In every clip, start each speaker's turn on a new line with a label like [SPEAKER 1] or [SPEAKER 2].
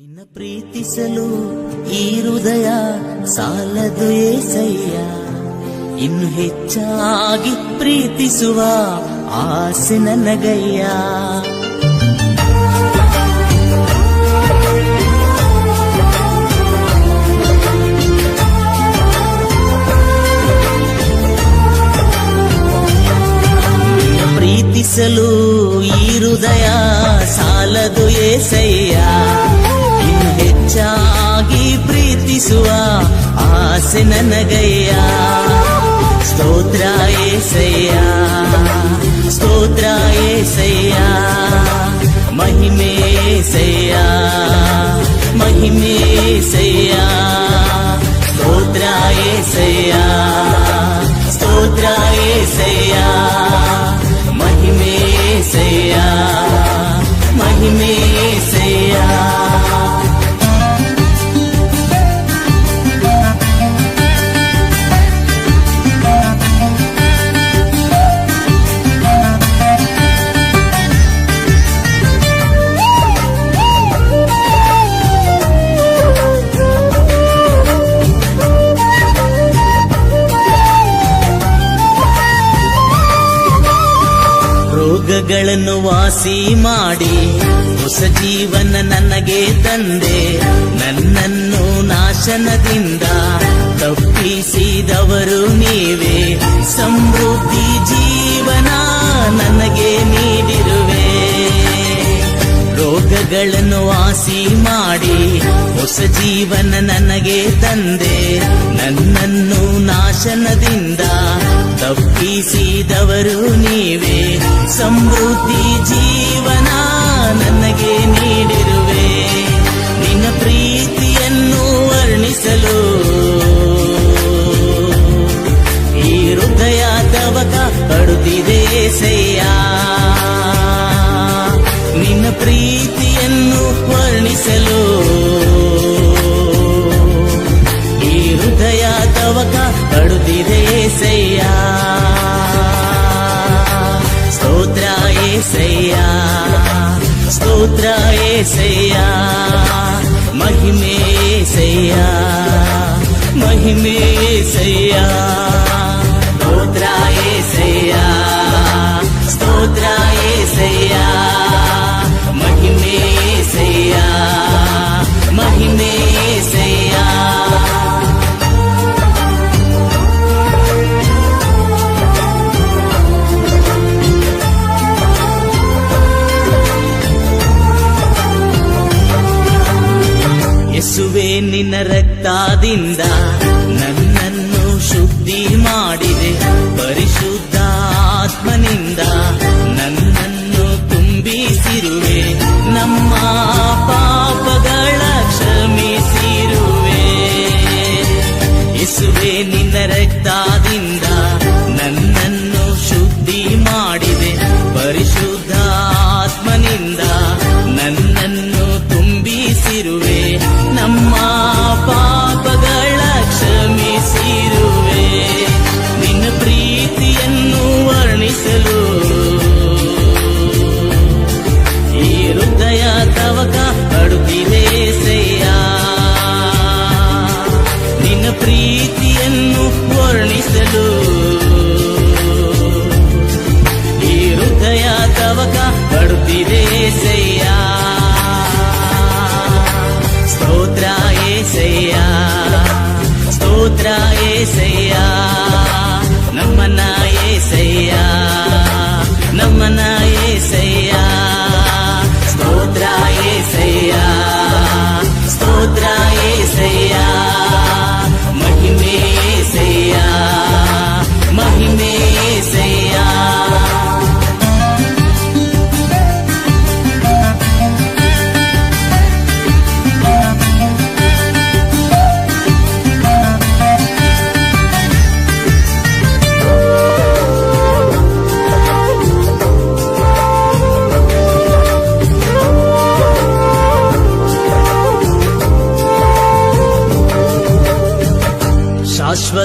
[SPEAKER 1] ನಿನ್ನ ಪ್ರೀತಿಸಲು ಈ ಹೃದಯ ಸಾಲದು ಏಸಯ್ಯ. ಇನ್ನು ಹೆಚ್ಚಾಗಿ ಪ್ರೀತಿಸುವ ಆಸೆ ನನಗಯ್ಯ. ಪ್ರೀತಿಸಲು ಈ ಹೃದಯ ಸಾಲದು ಏಸಯ್ಯ. ಆಸೆ ನನಗಯ್ಯ ಸ್ತೋತ್ರ ಏಸಯ್ಯ ಸ್ತೋತ್ರ ಏಸಯ್ಯ ಮಹಿಮೆ ಏಸಯ್ಯ ರೋಗಗಳನ್ನು ವಾಸಿ ಮಾಡಿ ಹೊಸ ಜೀವನ ನನಗೆ ತಂದೆ. ನನ್ನನ್ನು ನಾಶನದಿಂದ ತಪ್ಪಿಸಿದವರು ನೀವೇ. ಸಮೃದ್ಧಿ ಜೀವನ ನನಗೆ ರೋಗಗಳನ್ನು ವಾಸಿ ಮಾಡಿ ಹೊಸ ಜೀವನ ನನಗೆ ತಂದೆ. ನನ್ನನ್ನು ನಾಶನದಿಂದ ತಪ್ಪಿಸಿದವರು ನೀವೇ. ಸಮೃದ್ಧಿ ಜೀವನ ನನಗೆ ನೀಡಿರುವೆ ಸ್ತೋತ್ರ ಏಸಯ್ಯ ಮಹಿಮೆ ಏಸಯ್ಯ ಮಹಿಮೆ ಏಸಯ್ಯ ಯೇಸುವೆ ನಿನ್ನ ರಕ್ತದಿಂದ. ನನ್ನನ್ನು ಶುದ್ಧಿ ಮಾಡಿದೆ. ಪರಿಶುದ್ಧ ಆತ್ಮನಿಂದ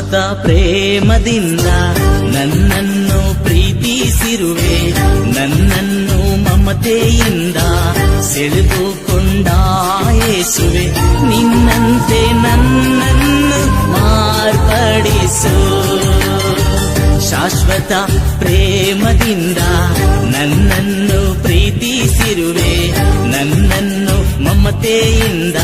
[SPEAKER 1] ಶಾಶ್ವತ ಪ್ರೇಮದಿಂದ ನನ್ನನ್ನು ಪ್ರೀತಿಸಿರುವೆ, ನನ್ನನ್ನು ಮಮತೆಯಿಂದ ಸೆಳೆದುಕೊಂಡಾಯಿಸುವೆ ನಿನ್ನಂತೆ ನನ್ನನ್ನು ಮಾರ್ಪಡಿಸು. ಶಾಶ್ವತ ಪ್ರೇಮದಿಂದ ನನ್ನನ್ನು ಪ್ರೀತಿಸಿರುವೆ, ನನ್ನನ್ನು ಮಮತೆಯಿಂದ